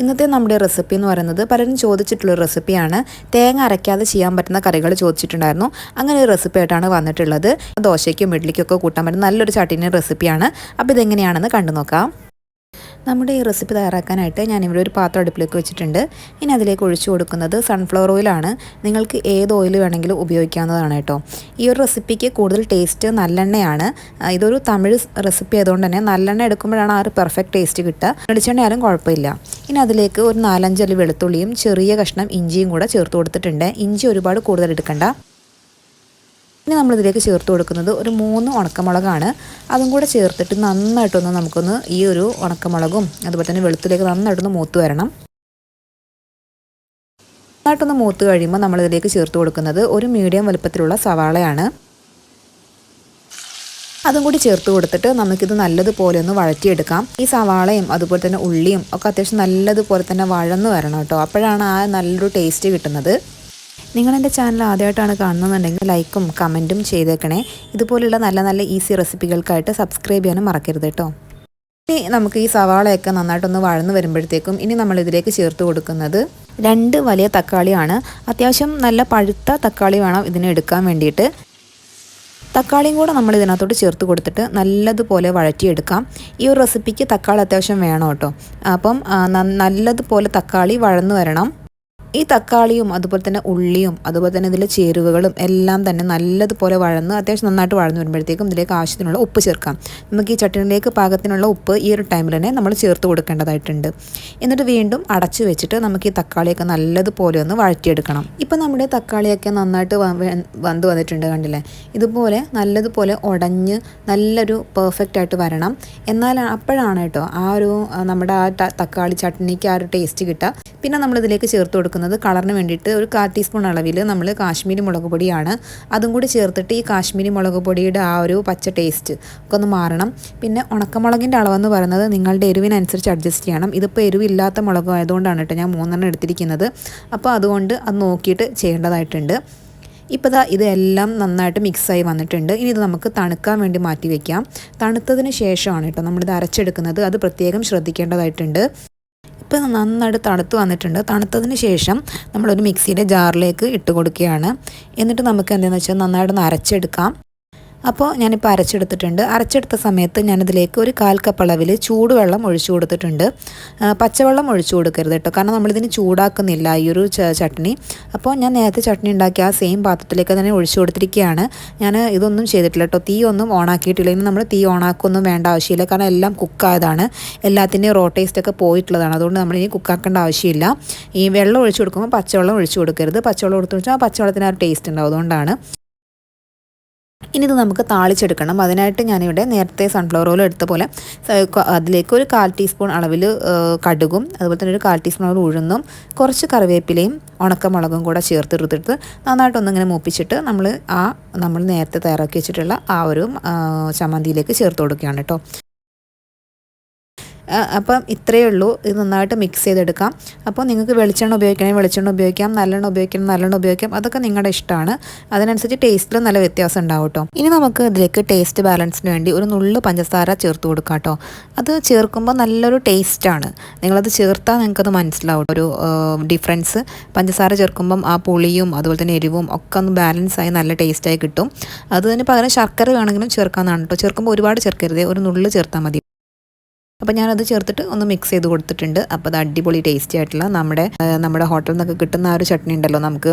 ഇന്നത്തെ നമ്മുടെ റെസിപ്പി എന്ന് പറയുന്നത് പലരും ചോദിച്ചിട്ടുള്ള റെസിപ്പിയാണ് തേങ്ങ അരയ്ക്കാതെ ചെയ്യാൻ പറ്റുന്ന കറികൾ ചോദിച്ചിട്ടുണ്ടായിരുന്നു. അങ്ങനെ ഒരു റെസിപ്പി ആയിട്ടാണ് വന്നിട്ടുള്ളത്. ദോശയ്ക്കും ഇഡ്ലിക്കൊക്കെ കൂട്ടാൻ പറ്റുന്ന നല്ലൊരു ചട്ടിന്റെ റെസിപ്പിയാണ് അപ്പോൾ ഇതെങ്ങനെയാണെന്ന് കണ്ടു നോക്കാം നമ്മുടെ ഈ റെസിപ്പി തയ്യാറാക്കാനായിട്ട് ഞാനിവിടെ ഒരു പാത്രം അടുപ്പിലേക്ക് വെച്ചിട്ടുണ്ട്. ഇനി അതിലേക്ക് ഒഴിച്ചു കൊടുക്കുന്നത് സൺഫ്ലവർ ഓയിലാണ് നിങ്ങൾക്ക് ഏത് ഓയിൽ വേണമെങ്കിലും ഉപയോഗിക്കാവുന്നതാണ് കേട്ടോ. ഈ ഒരു റെസിപ്പിക്ക് കൂടുതൽ ടേസ്റ്റ് നല്ലെണ്ണയാണ്. ഇതൊരു തമിഴ് റെസിപ്പി ആയതുകൊണ്ട് തന്നെ നല്ലെണ്ണ എടുക്കുമ്പോഴാണ് ആ ഒരു പെർഫെക്റ്റ് ടേസ്റ്റ് കിട്ടുക. വെളിച്ചെണ്ണ ആയാലും കുഴപ്പമില്ല. ഇനി അതിലേക്ക് ഒരു നാലഞ്ചൽ വെളുത്തുള്ളിയും ചെറിയ കഷ്ണം ഇഞ്ചിയും കൂടെ ചേർത്ത് കൊടുത്തിട്ടുണ്ട്. ഇഞ്ചി ഒരുപാട് കൂടുതൽ എടുക്കണ്ട. ഇനി നമ്മളിതിലേക്ക് ചേർത്ത് കൊടുക്കുന്നത് ഒരു മൂന്ന് ഉണക്കമുളകാണ്. അതും കൂടെ ചേർത്തിട്ട് നന്നായിട്ടൊന്ന് നമുക്കൊന്ന് ഈ ഒരു ഉണക്കമുളകും അതുപോലെ തന്നെ വെളുത്തിലേക്ക് നന്നായിട്ടൊന്ന് മൂത്ത് വരണം. നന്നായിട്ടൊന്ന് മൂത്ത് കഴിയുമ്പോൾ നമ്മളിതിലേക്ക് ചേർത്ത് കൊടുക്കുന്നത് ഒരു മീഡിയം വലുപ്പത്തിലുള്ള സവാളയാണ്. അതും കൂടി ചേർത്ത് കൊടുത്തിട്ട് നമുക്കിത് നല്ലതുപോലെ ഒന്ന് വഴറ്റിയെടുക്കാം. ഈ സവാളയും അതുപോലെ തന്നെ ഉള്ളിയും ഒക്കെ അത്യാവശ്യം നല്ലതുപോലെ തന്നെ വഴന്ന് വരണം കേട്ടോ. അപ്പോഴാണ് ആ നല്ലൊരു ടേസ്റ്റ് കിട്ടുന്നത്. നിങ്ങൾ എന്റെ ചാനൽ ആദ്യമായിട്ടാണ് കാണുന്നതെന്നുണ്ടെങ്കിൽ ലൈക്കും കമന്റും ചെയ്തേക്കണേ. ഇതുപോലുള്ള നല്ല നല്ല ഈസി റെസിപ്പികൾക്കായിട്ട് സബ്സ്ക്രൈബ് ചെയ്യാനും മറക്കരുത് കേട്ടോ. ഇനി നമുക്ക് ഈ സവാളയൊക്കെ നന്നായിട്ടൊന്ന് വഴന്ന് വരുമ്പോഴത്തേക്കും ഇനി നമ്മൾ ഇതിലേക്ക് ചേർത്ത് കൊടുക്കുന്നത് രണ്ട് വലിയ തക്കാളിയാണ്. അത്യാവശ്യം നല്ല പഴുത്ത തക്കാളി വേണം ഇതിന് എടുക്കാൻ വേണ്ടിയിട്ട്. തക്കാളിയും കൂടെ നമ്മൾ ഇതിനകത്തോട്ട് ചേർത്ത് കൊടുത്തിട്ട് നല്ലതുപോലെ വഴറ്റിയെടുക്കാം. ഈ ഒരു റെസിപ്പിക്ക് തക്കാളി അത്യാവശ്യം വേണം കേട്ടോ. അപ്പം നല്ലതുപോലെ തക്കാളി വഴന്നു വരണം. ഈ തക്കാളിയും അതുപോലെ തന്നെ ഉള്ളിയും അതുപോലെ തന്നെ ഇതിലെ ചേരുവകളും എല്ലാം തന്നെ നല്ലതുപോലെ വഴന്ന് അത്യാവശ്യം നന്നായിട്ട് വഴന്ന് വരുമ്പോഴത്തേക്കും ഇതിലേക്ക് ആവശ്യത്തിനുള്ള ഉപ്പ് ചേർക്കാം. നമുക്ക് ഈ ചട്ടിനിലേക്ക് പാകത്തിനുള്ള ഉപ്പ് ഈ ഒരു ടൈമിൽ തന്നെ നമ്മൾ ചേർത്ത് കൊടുക്കേണ്ടതായിട്ടുണ്ട്. എന്നിട്ട് വീണ്ടും അടച്ചു വെച്ചിട്ട് നമുക്ക് ഈ തക്കാളിയൊക്കെ നല്ലതുപോലെ ഒന്ന് വഴറ്റിയെടുക്കണം. ഇപ്പം നമ്മുടെ തക്കാളിയൊക്കെ നന്നായിട്ട് വന്ന് വന്നിട്ടുണ്ട് കണ്ടില്ലേ? ഇതുപോലെ നല്ലതുപോലെ ഉടഞ്ഞ് നല്ലൊരു പെർഫെക്റ്റ് ആയിട്ട് വരണം. എന്നാൽ അപ്പോഴാണ് കേട്ടോ ആ ഒരു നമ്മുടെ ആ തക്കാളി ചട്നിക്ക് ആ ഒരു ടേസ്റ്റ് കിട്ടുക. പിന്നെ നമ്മളിതിലേക്ക് ചേർത്ത് കൊടുക്കുന്നത് ചേർക്കുന്നത് കളറിന് വേണ്ടിയിട്ട് ഒരു കാൽ ടീസ്പൂൺ അളവിൽ നമ്മൾ കാശ്മീരി മുളക് പൊടിയാണ്. അതും കൂടി ചേർത്തിട്ട് ഈ കാശ്മീരി മുളക് പൊടിയുടെ ആ ഒരു പച്ച ടേസ്റ്റ് ഒക്കെ ഒന്ന് മാറണം. പിന്നെ ഉണക്കമുളകിന്റെ അളവെന്ന് പറയുന്നത് നിങ്ങളുടെ എരിവിനനുസരിച്ച് അഡ്ജസ്റ്റ് ചെയ്യണം. ഇതിപ്പോൾ എരിവില്ലാത്ത മുളക് ആയതുകൊണ്ടാണ് കേട്ടോ ഞാൻ മൂന്നെണ്ണം എടുത്തിരിക്കുന്നത്. അപ്പോൾ അതുകൊണ്ട് അത് നോക്കിയിട്ട് ചെയ്യേണ്ടതായിട്ടുണ്ട്. ഇപ്പോൾ ദാ ഇതെല്ലാം നന്നായിട്ട് മിക്സായി വന്നിട്ടുണ്ട്. ഇനി ഇത് നമുക്ക് തണുക്കാൻ വേണ്ടി മാറ്റി വയ്ക്കാം തണുത്തതിന് ശേഷമാണ് കേട്ടോ നമ്മളിത് അരച്ചെടുക്കുന്നത്. അത് പ്രത്യേകം ശ്രദ്ധിക്കേണ്ടതായിട്ടുണ്ട്. ഇപ്പം നന്നായിട്ട് തണുത്ത് വന്നിട്ടുണ്ട്. തണുത്തതിന് ശേഷം നമ്മളൊരു മിക്സിയുടെ ജാറിലേക്ക് ഇട്ട് കൊടുക്കുകയാണ്. എന്നിട്ട് നമുക്ക് എന്താണെന്ന് വെച്ചാൽ നന്നായിട്ടൊന്ന് അരച്ചെടുക്കാം. അപ്പോൾ ഞാനിപ്പോൾ അരച്ചെടുത്തിട്ടുണ്ട്. അരച്ചെടുത്ത സമയത്ത് ഞാനിതിലേക്ക് ഒരു കാൽ കപ്പ് അളവിൽ ചൂടുവെള്ളം ഒഴിച്ചു കൊടുത്തിട്ടുണ്ട്. പച്ചവെള്ളം ഒഴിച്ചു കൊടുക്കരുത് കേട്ടോ. കാരണം നമ്മളിതിന് ചൂടാക്കുന്നില്ല ഈ ഒരു ചട്നി. അപ്പോൾ ഞാൻ നേരത്തെ ചട്നി ഉണ്ടാക്കിയ ആ സെയിം പാത്രത്തിലേക്ക് തന്നെ ഒഴിച്ചു കൊടുത്തിരിക്കുകയാണ്. ഞാൻ ഇതൊന്നും ചെയ്തിട്ടില്ല കേട്ടോ. തീ ഒന്നും ഓണാക്കിയിട്ടില്ല. ഇന്ന് നമ്മൾ തീ ഓണാക്കൊന്നും വേണ്ട ആവശ്യമില്ല. കാരണം എല്ലാം കുക്കായതാണ്. എല്ലാത്തിന്റെയും റോ ടേസ്റ്റ് ഒക്കെ പോയിട്ടുള്ളതാണ്. അതുകൊണ്ട് നമ്മൾ ഇനി കുക്കാക്കേണ്ട ആവശ്യമില്ല. ഈ വെള്ളം ഒഴിച്ചു കൊടുക്കുമ്പോൾ പച്ചവെള്ളം ഒഴിച്ചു കൊടുക്കരുത്. പച്ചവെള്ളം കൊടുത്തു വെച്ചാൽ ആ പച്ചവെള്ളത്തിന് ആ ടേസ്റ്റ് ഉണ്ടാവും. അതുകൊണ്ടാണ്. ഇനി ഇത് നമുക്ക് താളിച്ചെടുക്കണം. അതിനായിട്ട് ഞാനിവിടെ നേരത്തെ സൺഫ്ലവർ ഓയിൽ എടുത്ത പോലെ അതിലേക്ക് ഒരു കാൽ ടീസ്പൂൺ അളവിൽ കടുകും അതുപോലെ തന്നെ ഒരു കാൽ ടീസ്പൂൺ അളവ് ഉഴുന്നും കുറച്ച് കറിവേപ്പിലയും ഉണക്കമുളകും കൂടെ ചേർത്തെടുത്തിട്ട് നന്നായിട്ടൊന്നിങ്ങനെ മൂപ്പിച്ചിട്ട് നമ്മൾ ആ നമ്മൾ നേരത്തെ തയ്യാറാക്കി വെച്ചിട്ടുള്ള ആ ഒരു ചമ്മന്തിയിലേക്ക് ചേർത്ത് കൊടുക്കുകയാണ് കേട്ടോ അപ്പം ഇത്രയേ ഉള്ളൂ. ഇത് നന്നായിട്ട് മിക്സ് ചെയ്തെടുക്കാം. അപ്പോൾ നിങ്ങൾക്ക് വെളിച്ചെണ്ണ ഉപയോഗിക്കണമെങ്കിൽ വെളിച്ചെണ്ണ ഉപയോഗിക്കാം. നല്ലെണ്ണ ഉപയോഗിക്കണം നല്ലെണ്ണ ഉപയോഗിക്കാം. അതൊക്കെ നിങ്ങളുടെ ഇഷ്ടമാണ്. അതിനനുസരിച്ച് ടേസ്റ്റിൽ നല്ല വ്യത്യാസം ഉണ്ടാവും കേട്ടോ. ഇനി നമുക്ക് ഇതിലേക്ക് ടേസ്റ്റ് ബാലൻസിന് വേണ്ടി ഒരു നുള്ളു പഞ്ചസാര ചേർത്ത് കൊടുക്കാം കേട്ടോ. അത് ചേർക്കുമ്പോൾ നല്ലൊരു ടേസ്റ്റാണ് നിങ്ങളത് ചേർത്താൽ നിങ്ങൾക്കത് മനസ്സിലാവും ഒരു ഡിഫറൻസ് പഞ്ചസാര ചേർക്കുമ്പം ആ പുളിയും അതുപോലെ തന്നെ എരിവും ഒക്കെ ഒന്ന് ബാലൻസ് ആയി നല്ല ടേസ്റ്റായി കിട്ടും. അതിന് പകരം ശർക്കര വേണമെങ്കിലും ചേർക്കാമെന്നാണ് കേട്ടോ. ചേർക്കുമ്പോൾ ഒരുപാട് ചേർക്കരുത്. ഒരു നുള്ളു ചേർത്താൽ മതി. അപ്പോൾ ഞാനത് ചേർത്തിട്ട് ഒന്ന് മിക്സ് ചെയ്ത് കൊടുത്തിട്ടുണ്ട്. അപ്പോൾ അത് അടിപൊളി ടേസ്റ്റി ആയിട്ടുള്ള നമ്മുടെ നമ്മുടെ ഹോട്ടലിൽ നിന്നൊക്കെ കിട്ടുന്ന ആ ഒരു ചട്നി ഉണ്ടല്ലോ. നമുക്ക്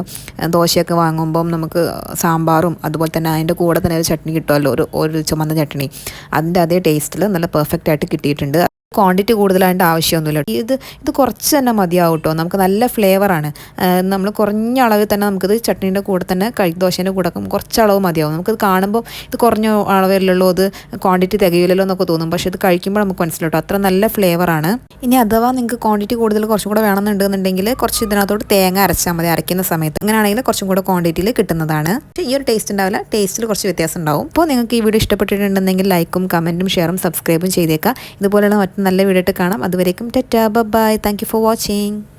ദോശയൊക്കെ വാങ്ങുമ്പം നമുക്ക് സാമ്പാറും അതുപോലെ തന്നെ അതിന്റെ കൂടെ തന്നെ ഒരു ചട്നി കിട്ടുമല്ലോ ഒരു ഒരു ചുമന്ന ചട്നി. അതിന്റെ അതേ ടേസ്റ്റിൽ നല്ല പെർഫെക്റ്റ് ആയിട്ട് കിട്ടിയിട്ടുണ്ട്. ക്വാണ്ടിറ്റി കൂടുതലായിട്ട് ആവശ്യമൊന്നുമില്ല. ഇത് ഇത് കുറച്ച് തന്നെ മതിയാവും കേട്ടോ നമുക്ക് നല്ല ഫ്ലേവറാണ് നമ്മൾ കുറഞ്ഞ അളവിൽ തന്നെ നമുക്കിത് ചട്നീന്റെ കൂടെ തന്നെ കഴി ദോശേന്റെ കൂടെ കുറച്ച് അളവ് മതിയാവും. നമുക്കിത് കാണുമ്പോൾ ഇത് കുറഞ്ഞ അളവിലുള്ളൂ അത് ക്വാണ്ടിറ്റി തികയില്ലല്ലോ എന്നൊക്കെ തോന്നും. പക്ഷേ ഇത് കഴിക്കുമ്പോൾ നമുക്ക് മനസ്സിലോട്ടോ അത്ര നല്ല ഫ്ലേവറാണ് ഇനി അഥവാ നിങ്ങൾക്ക് ക്വാണ്ടിറ്റി കൂടുതൽ കുറച്ചും കൂടെ വേണമെന്നുണ്ടെന്നുണ്ടെങ്കിൽ കുറച്ച് ഇതിനകത്തോട്ട് തേങ്ങ അരച്ചാൽ മതി. അരയ്ക്കുന്ന സമയത്ത്. അങ്ങനെയാണെങ്കിൽ കുറച്ചും കൂടെ ക്വാണ്ടിറ്റിയിൽ കിട്ടുന്നതാണ്. ഈ ഒരു ടേസ്റ്റ് ഉണ്ടാവില്ല. ടേസ്റ്റിൽ കുറച്ച് വ്യത്യാസം ഉണ്ടാവും. അപ്പോൾ നിങ്ങൾക്ക് ഈ വീഡിയോ ഇഷ്ടപ്പെട്ടിട്ടുണ്ടെങ്കിൽ ലൈക്കും കമന്റും ഷെയറും സബ്സ്ക്രൈബും ചെയ്തേക്കാം ഇതുപോലെയുള്ള നല്ല വീഡിയോ കാണാം. അതുവരേക്കും ടെറ്റാ. Bye thank you for watching